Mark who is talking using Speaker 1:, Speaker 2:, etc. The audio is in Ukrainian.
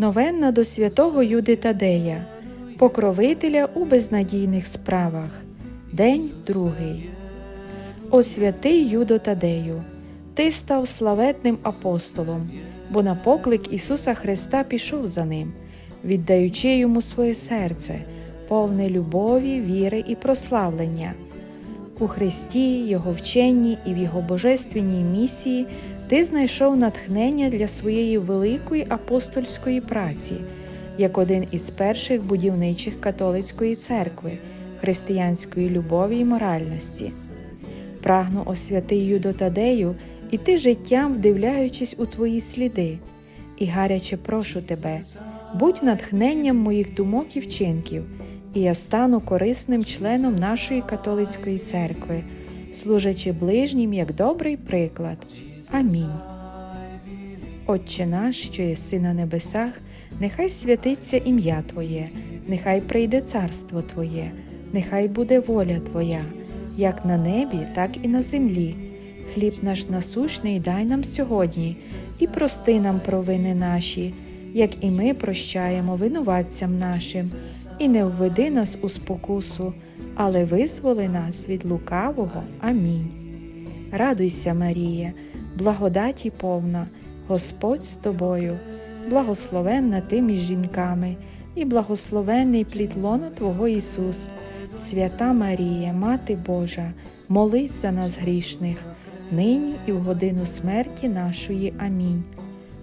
Speaker 1: Новенна до святого Юди Тадея, покровителя у безнадійних справах. День другий. О святий Юдо Тадею, ти став славетним апостолом, бо на поклик Ісуса Христа пішов за ним, віддаючи йому своє серце, повне любові, віри і прославлення. У Христі, Його вченні і в Його божественній місії ти знайшов натхнення для своєї великої апостольської праці, як один із перших будівничих католицької церкви, християнської любові й моральності. Прагну освяти Юдо Тадею іти життям, вдивляючись у твої сліди, і гаряче прошу тебе, будь натхненням моїх думок і вчинків, і я стану корисним членом нашої католицької церкви, служачи ближнім як добрий приклад. Амінь. Отче наш, що єси на небесах, нехай святиться ім'я Твоє, нехай прийде царство Твоє, нехай буде воля Твоя, як на небі, так і на землі. Хліб наш насущний дай нам сьогодні, і прости нам провини наші, як і ми прощаємо винуватцям нашим, і не введи нас у спокусу, але визволи нас від лукавого. Амінь. Радуйся, Марія, благодаті повна, Господь з тобою, благословенна ти між жінками, і благословенний плід лона Твого Ісус. Свята Марія, Мати Божа, молись за нас грішних, нині і в годину смерті нашої. Амінь.